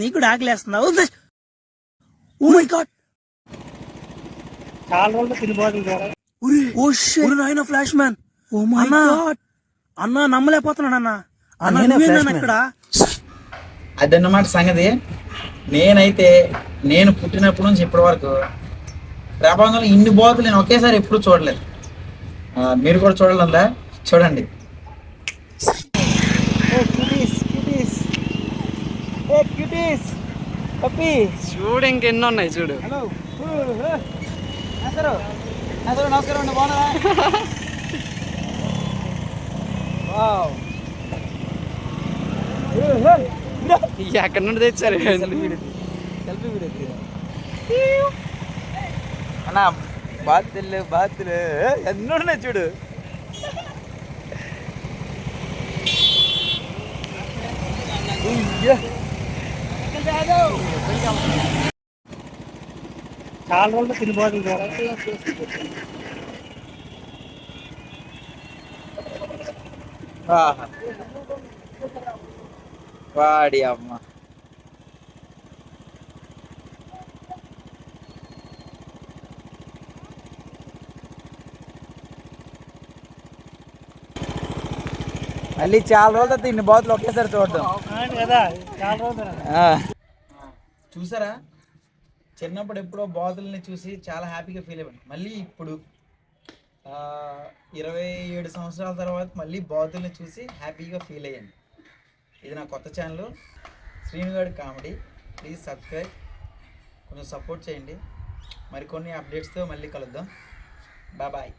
నీకు కూడా ఆకలేస్తుందా? ఓ my god చాలా రోజులు తినిపోతుంది ఓ షిట్ నాయన flash man oh my god అన్న నమ్మలేకపోతున్నాడు అన్న. అన్న నేనే నువ్వేనా Flash Man. ఇక్కడ. అదన్నమాట సంగతి. నేనైతే నేను పుట్టినప్పటి నుంచి ఇప్పటి వరకు ప్రపంచంలో ఇన్ని బాతులు నేను ఒకేసారి ఎప్పుడు చూడలేదు. మీరు కూడా చూడాలందా? చూడండి. చూడు ఇంకెన్నో ఉన్నాయి చూడు నమస్కారం అండి బాగున్నారా? ఎక్కడి నుండి తెచ్చారు? అన్న బాతులు బాతులు. ఎన్ని ఉన్నాయి చూడు? చాలా రోజులు ఆహా. వాడి అమ్మ. మళ్ళీ చాలా రోజులు అయితే ఇన్ని బాతులు ఒకేసారి చూడడం. కదా చాలా రోజులు. చూసారా? చిన్నప్పుడు ఎప్పుడో బాతుల్ని చూసి చాలా హ్యాపీగా ఫీల్ అయ్యాను. మళ్ళీ ఇప్పుడు ఇరవై ఏడు సంవత్సరాల తర్వాత మళ్ళీ బాతుల్ని చూసి హ్యాపీగా ఫీల్ అయ్యాను. ఇది నా కొత్త ఛానల్. శ్రీనుగాడి కామెడీ. Please subscribe. కొంచెం సపోర్ట్ చేయండి. మరికొన్ని అప్డేట్స్తో మళ్ళీ కలుద్దాం. బాయ్.